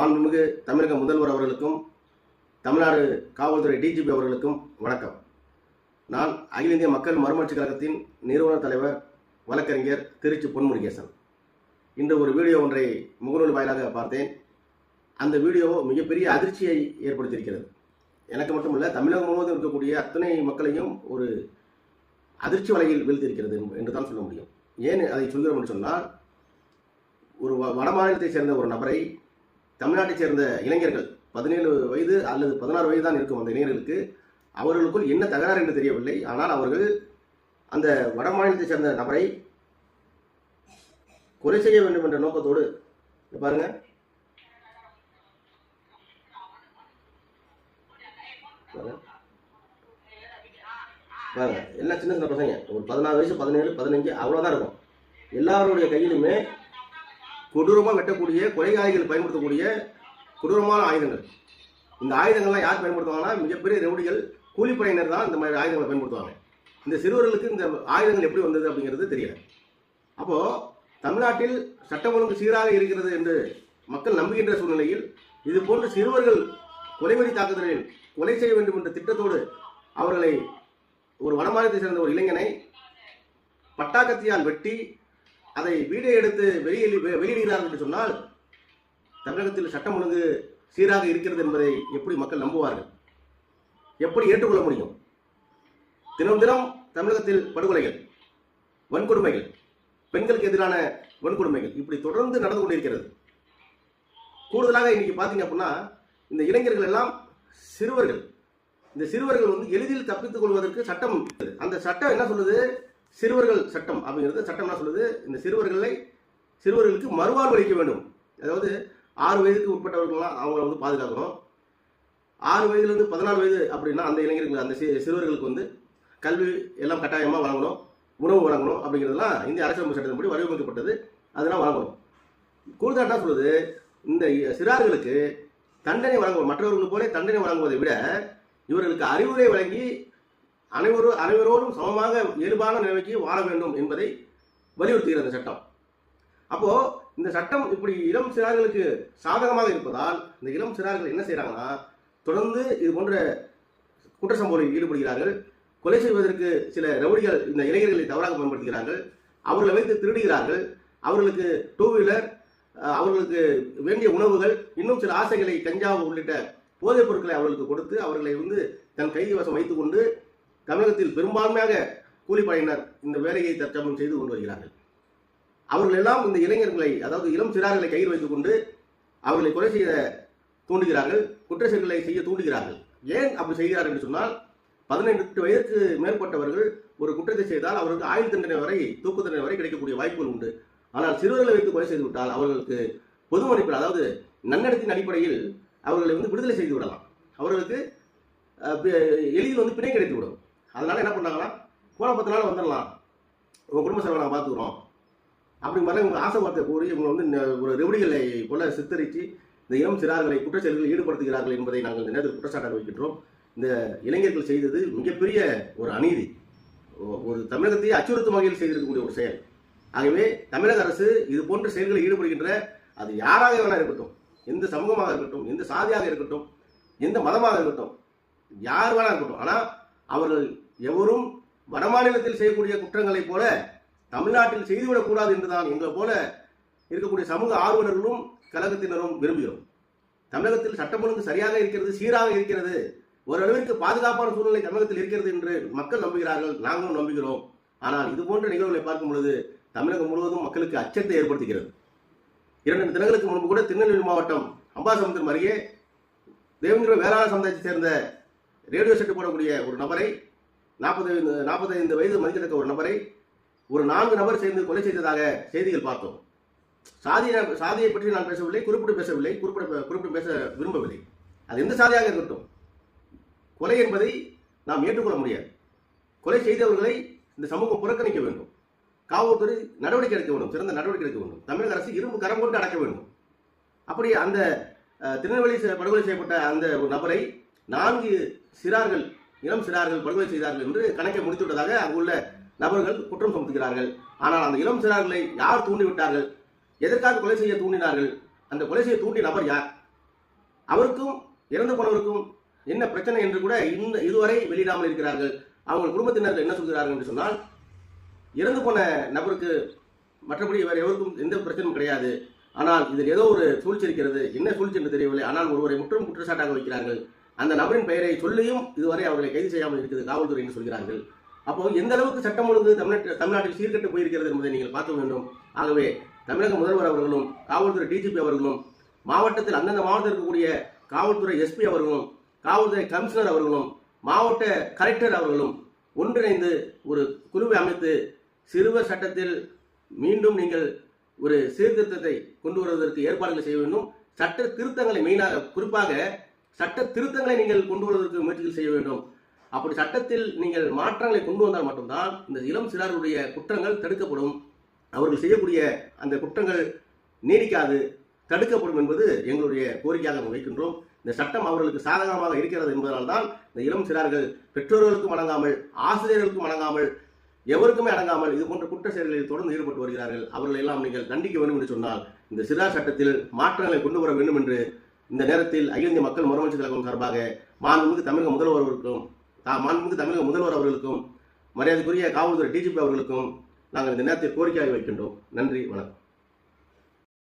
மாண்புமிகு தமிழக முதல்வர் அவர்களுக்கும் தமிழ்நாடு காவல்துறை டிஜிபி அவர்களுக்கும் வணக்கம். நான் அகில இந்திய மக்கள் மறுமலர்ச்சி கழகத்தின் நிறுவனர் தலைவர் வழக்கறிஞர் திருச்சி பொன்முருகேசன். இன்று ஒரு வீடியோ ஒன்றை முகநூல் வாயிலாக பார்த்தேன். அந்த வீடியோ மிகப்பெரிய அதிர்ச்சியை ஏற்படுத்தியிருக்கிறது. எனக்கு மட்டுமல்ல தமிழகம் முழுவதும் இருக்கக்கூடிய அத்தனை மக்களையும் ஒரு அதிர்ச்சி வலையில் வீழ்த்தியிருக்கிறது என்று தான் சொல்ல முடியும். ஏன் அதை சொல்கிறோம் என்று சொன்னால் ஒரு வ- வட மாநிலத்தைச் சேர்ந்த ஒரு நபரை தமிழ்நாட்டைச் சேர்ந்த இளைஞர்கள் பதினேழு வயது அல்லது பதினாறு வயது தான் இருக்கும் அந்த இளைஞர்களுக்கு அவர்களுக்குள் என்ன தகராறு என்று தெரியவில்லை. ஆனால் அவர்கள் அந்த வட மாநிலத்தைச் சேர்ந்த நபரை கொலை செய்ய வேண்டும் என்ற நோக்கத்தோடு பாருங்க. பாருங்க. பாருங்க. எல்லாம் சின்ன சின்ன பசங்க. ஒரு பதினாறு வயசு பதினேழு பதினஞ்சு அவ்வளோதான் இருக்கும். எல்லாருடைய கையிலுமே கொடூரமாக வெட்டக்கூடிய கொலைகாரிகள் பயன்படுத்தக்கூடிய கொடூரமான ஆயுதங்கள். இந்த ஆயுதங்கள்லாம் யார் பயன்படுத்துவாங்கன்னா மிகப்பெரிய ரவுடிகள் கூலிப்படையினர் தான் இந்த மாதிரி ஆயுதங்களை பயன்படுத்துவாங்க. இந்த சிறுவர்களுக்கு இந்த ஆயுதங்கள் எப்படி வந்தது அப்படிங்கிறது தெரியல. அப்போது தமிழ்நாட்டில் சட்டம் ஒழுங்கு சீராக இருக்கிறது என்று மக்கள் நம்புகின்ற சூழ்நிலையில் இது போன்ற சிறுவர்கள் கொலைவெறி தாக்குதலில் கொலை செய்ய வேண்டும் என்ற திட்டத்தோடு அவர்களை ஒரு வடமாநிலத்தை சேர்ந்த ஒரு இளைஞனை பட்டாக்கத்தியால் வெட்டி அதை வீடியோ எடுத்து வெளியில் வெளியிடுகிறார்கள் என்று சொன்னால் தமிழகத்தில் சட்டம் ஒழுங்கு சீராக இருக்கிறது என்பதை எப்படி மக்கள் நம்புவார்கள்? எப்படி ஏற்றுக்கொள்ள முடியும்? தினம் தினம் தமிழகத்தில் படுகொலைகள் வன்கொடுமைகள் பெண்களுக்கு எதிரான வன்கொடுமைகள் இப்படி தொடர்ந்து நடந்து கொண்டிருக்கிறது. கூடுதலாக இன்னைக்கு பார்த்தீங்க அப்படின்னா இந்த இளைஞர்கள் எல்லாம் சிறுவர்கள். இந்த சிறுவர்கள் வந்து எளிதில் தப்பித்துக் கொள்வதற்கு சட்டம் இருக்குது. அந்த சட்டம் என்ன சொல்லுது? சிறுவர்கள் சட்டம் அப்படிங்கிறது சட்டம் என்ன சொல்லுது? இந்த சிறுவர்களை சிறுவர்களுக்கு மறுவாழ்வு அளிக்க வேண்டும். அதாவது ஆறு வயதுக்கு உட்பட்டவர்கள்லாம் அவங்கள வந்து பாதுகாக்கணும். ஆறு வயதுலேருந்து பதினாலு வயது அப்படின்னா அந்த இளைஞர்கள் அந்த சிறுவர்களுக்கு வந்து கல்வி எல்லாம் கட்டாயமாக வழங்கணும். உணவு வழங்கணும் அப்படிங்கிறதெல்லாம் இந்திய அரசியலமைப்பு சட்டத்தின்படி வடிவமைக்கப்பட்டது. அதெல்லாம் வழங்கணும். கூடுதலாக சொல்வது சொல்லுது? இந்த சிறார்களுக்கு தண்டனை வழங்குவோம் மற்றவர்களுக்கு போல தண்டனை வழங்குவதை விட இவர்களுக்கு அறிவுரை வழங்கி அனைவரும் அனைவரோடும் சமமாக இயல்பான நிலைமைக்கு வாழ வேண்டும் என்பதை வலியுறுத்துகிறது இந்த சட்டம். அப்போ இந்த சட்டம் இப்படி இளம் சிறார்களுக்கு சாதகமாக இருப்பதால் இந்த இளம் சிறார்கள் என்ன செய்கிறாங்கன்னா தொடர்ந்து இது போன்ற குற்ற சம்பவங்களில் ஈடுபடுகிறார்கள். கொலை செய்வதற்கு சில ரவுடிகள் இந்த இளைஞர்களை தவறாக பயன்படுத்துகிறார்கள். அவர்களை வைத்து திருடுகிறார்கள். அவர்களுக்கு டூ வீலர் அவர்களுக்கு வேண்டிய உணவுகள் இன்னும் சில ஆசைகளை கஞ்சா உள்ளிட்ட போதைப் பொருட்களை அவர்களுக்கு கொடுத்து அவர்களை வந்து தன் கைதி வசம் வைத்துக்கொண்டு தமிழகத்தில் பெரும்பான்மையாக கூலிப்படையினர் இந்த வேலையை தற்சமயம் செய்து கொண்டு வருகிறார்கள். அவர்கள் எல்லாம் இந்த இளைஞர்களை அதாவது இளம் சிறார்களை கையில் வைத்துக் கொண்டு அவர்களை கொலை செய்ய தூண்டுகிறார்கள் குற்ற செயல்களை செய்ய தூண்டுகிறார்கள். ஏன் அப்படி செய்கிறார்கள் என்று சொன்னால் பதினெட்டு வயதுக்கு மேற்பட்டவர்கள் ஒரு குற்றத்தை செய்தால் அவர்களுக்கு ஆயுள் தண்டனை வரை தூக்கு தண்டனை வரை கிடைக்கக்கூடிய வாய்ப்புகள் உண்டு. ஆனால் சிறுவர்களை வைத்து கொலை செய்து விட்டால் அவர்களுக்கு பொது மதிப்பில் அதாவது நன்னடத்தின் அடிப்படையில் அவர்களை வந்து விடுதலை செய்து விடலாம். அவர்களுக்கு எளிதில் வந்து பிணை கிடைத்து விடும். அதனால என்ன பண்ணாங்கன்னா போன பத்து நாள் வந்துடலாம். உங்க குடும்ப செலவை நாங்கள் பார்த்துக்குறோம் அப்படி மாதிரி உங்க ஆசை வார்த்தை கூறி இவங்க வந்து ஒரு ரெவடிகளை போல சித்தரித்து இந்த இளம் சிறார்களை குற்றச்செயல்களில் ஈடுபடுத்துகிறார்கள் என்பதை நாங்கள் இந்த நேரத்தில் குற்றச்சாட்டாக வைக்கின்றோம். இந்த இளைஞர்கள் செய்தது மிகப்பெரிய ஒரு அநீதி. ஒரு தமிழகத்தையே அச்சுறுத்தும் வகையில் செய்திருக்கக்கூடிய ஒரு செயல். ஆகவே தமிழக அரசு இது போன்ற செயல்களில் ஈடுபடுகின்ற அது யாராக வேணா இருக்கட்டும் எந்த சமூகமாக இருக்கட்டும் எந்த சாதியாக இருக்கட்டும் எந்த மதமாக இருக்கட்டும் யார் வேணா இருக்கட்டும். ஆனால் அவர்கள் எவரும் வடமாநிலத்தில் செய்யக்கூடிய குற்றங்களைப் போல தமிழ்நாட்டில் செய்துவிடக்கூடாது என்றுதான் எங்களை போல இருக்கக்கூடிய சமூக ஆர்வலர்களும் கழகத்தினரும் விரும்புகிறோம். தமிழகத்தில் சட்டம் ஒழுங்கு சரியாக இருக்கிறது சீராக இருக்கிறது ஓரளவிற்கு பாதுகாப்பான சூழ்நிலை தமிழகத்தில் இருக்கிறது என்று மக்கள் நம்புகிறார்கள் நாங்களும் நம்புகிறோம். ஆனால் இது போன்ற நிகழ்வுகளை பார்க்கும் பொழுது தமிழகம் முழுவதும் மக்களுக்கு அச்சத்தை ஏற்படுத்துகிறது. இரண்டு தினங்களுக்கு முன்பு கூட திருநெல்வேலி மாவட்டம் அம்பாசமுத்திரம் அருகே தேவேந்திர வேளாண் சமுதாயத்தை சேர்ந்த ரேடியோ செட்டு போடக்கூடிய ஒரு நபரை நாற்பது நாற்பத்தைந்து வயது மதிக்கத்தக்க ஒரு நபரை ஒரு நான்கு நபர் சேர்ந்து கொலை செய்ததாக செய்திகள் பார்த்தோம். சாதிய சாதியை பற்றி நான் பேசவில்லை குறிப்பிட்டு பேசவில்லை குறிப்பிட குறிப்பிட்டு பேச விரும்பவில்லை. அது எந்த சாதியாக இருக்கட்டும். கொலை என்பதை நாம் ஏற்றுக்கொள்ள முடியாது. கொலை செய்தவர்களை இந்த சமூகம் புறக்கணிக்க வேண்டும். காவல்துறை நடவடிக்கை எடுக்க வேண்டும் சிறந்த நடவடிக்கை எடுக்க வேண்டும். தமிழக அரசு இரும்பு கரம் கொண்டு அடக்க வேண்டும். அப்படி அந்த திருநெல்வேலி படுகொலை செய்யப்பட்ட அந்த ஒரு நபரை நான்கு சிறார்கள் இளம் சிறார்கள் படுகொலை செய்தார்கள் என்று கணக்கை முடித்துவிட்டதாக அங்குள்ள நபர்கள் குற்றம் சுமத்துகிறார்கள். ஆனால் அந்த இளம் சிறார்களை யார் தூண்டிவிட்டார்கள்? எதற்காக கொலை செய்ய தூண்டினார்கள்? அந்த கொலை செய்ய தூண்டிய நபர் யார்? அவருக்கும் இறந்து போனவருக்கும் என்ன பிரச்சனை என்று கூட இந்த இதுவரை வெளியிடாமல் இருக்கிறார்கள். அவங்க குடும்பத்தினர்கள் என்ன சொல்கிறார்கள் என்று சொன்னால் இறந்து போன நபருக்கு மற்றபடி வேறு எவருக்கும் எந்த பிரச்சனையும் கிடையாது. ஆனால் இதில் ஏதோ ஒரு சூழ்ச்சி இருக்கிறது. என்ன சூழ்ச்சி என்று தெரியவில்லை. ஆனால் ஒருவரை முற்றும் குற்றச்சாட்டாக வைக்கிறார்கள். அந்த நபரின் பெயரை சொல்லியும் இதுவரை அவர்களை கைது செய்யாமல் இருக்குது காவல்துறை என்று சொல்கிறார்கள். அப்போ எந்த அளவுக்கு சட்டம் ஒழுங்கு தமிழ்நாட்டில் தமிழ்நாட்டில் சீர்கட்டு போயிருக்கிறது என்பதை நீங்கள் பார்க்க வேண்டும். ஆகவே தமிழக முதல்வர் அவர்களும் காவல்துறை டிஜிபி அவர்களும் மாவட்டத்தில் அந்தந்த மாவட்டத்தில் இருக்கக்கூடிய காவல்துறை எஸ்பி அவர்களும் காவல்துறை கமிஷனர் அவர்களும் மாவட்ட கலெக்டர் அவர்களும் ஒன்றிணைந்து ஒரு குழுவை அமைத்து சிறுவர் சட்டத்தில் மீண்டும் நீங்கள் ஒரு சீர்திருத்தத்தை கொண்டு வருவதற்கு ஏற்பாடுகள் செய்ய வேண்டும். சட்ட திருத்தங்களை மெயினாக குறிப்பாக சட்ட திருத்தங்களை நீங்கள் கொண்டு வருவதற்கு முயற்சிகள் செய்ய வேண்டும். அப்படி சட்டத்தில் நீங்கள் மாற்றங்களை கொண்டு வந்தால் மட்டும்தான் இந்த இளம் சிறாருடைய குற்றங்கள் தடுக்கப்படும். அவர்கள் செய்யக்கூடிய அந்த குற்றங்கள் நீடிக்காது தடுக்கப்படும் என்பது எங்களுடைய கோரிக்கையாக நாங்கள் வைக்கின்றோம். இந்த சட்டம் அவர்களுக்கு சாதகமாக இருக்கிறது என்பதனால் தான் இந்த இளம் சிறார்கள் பெற்றோர்களுக்கும் அடங்காமல் ஆசிரியர்களுக்கும் அடங்காமல் எவருக்குமே அடங்காமல் இது போன்ற குற்ற செயல்களில் தொடர்ந்து ஈடுபட்டு வருகிறார்கள். அவர்களை எல்லாம் நீங்கள் தண்டிக்க வேண்டும் என்று சொன்னால் இந்த சிறார் சட்டத்தில் மாற்றங்களை கொண்டு வர வேண்டும் என்று இந்த நேரத்தில் அகில இந்திய மக்கள் மறுமலர்ச்சி கழகம் சார்பாக மாண்புமிகு தமிழக முதல்வர் அவர்களுக்கும் மாண்புமிகு தமிழக முதல்வர் அவர்களுக்கும் மரியாதைக்குரிய காவல்துறை டிஜிபி அவர்களுக்கும் நாங்கள் இந்த நேரத்தில் கோரிக்கையாக வைக்கின்றோம். நன்றி வணக்கம்.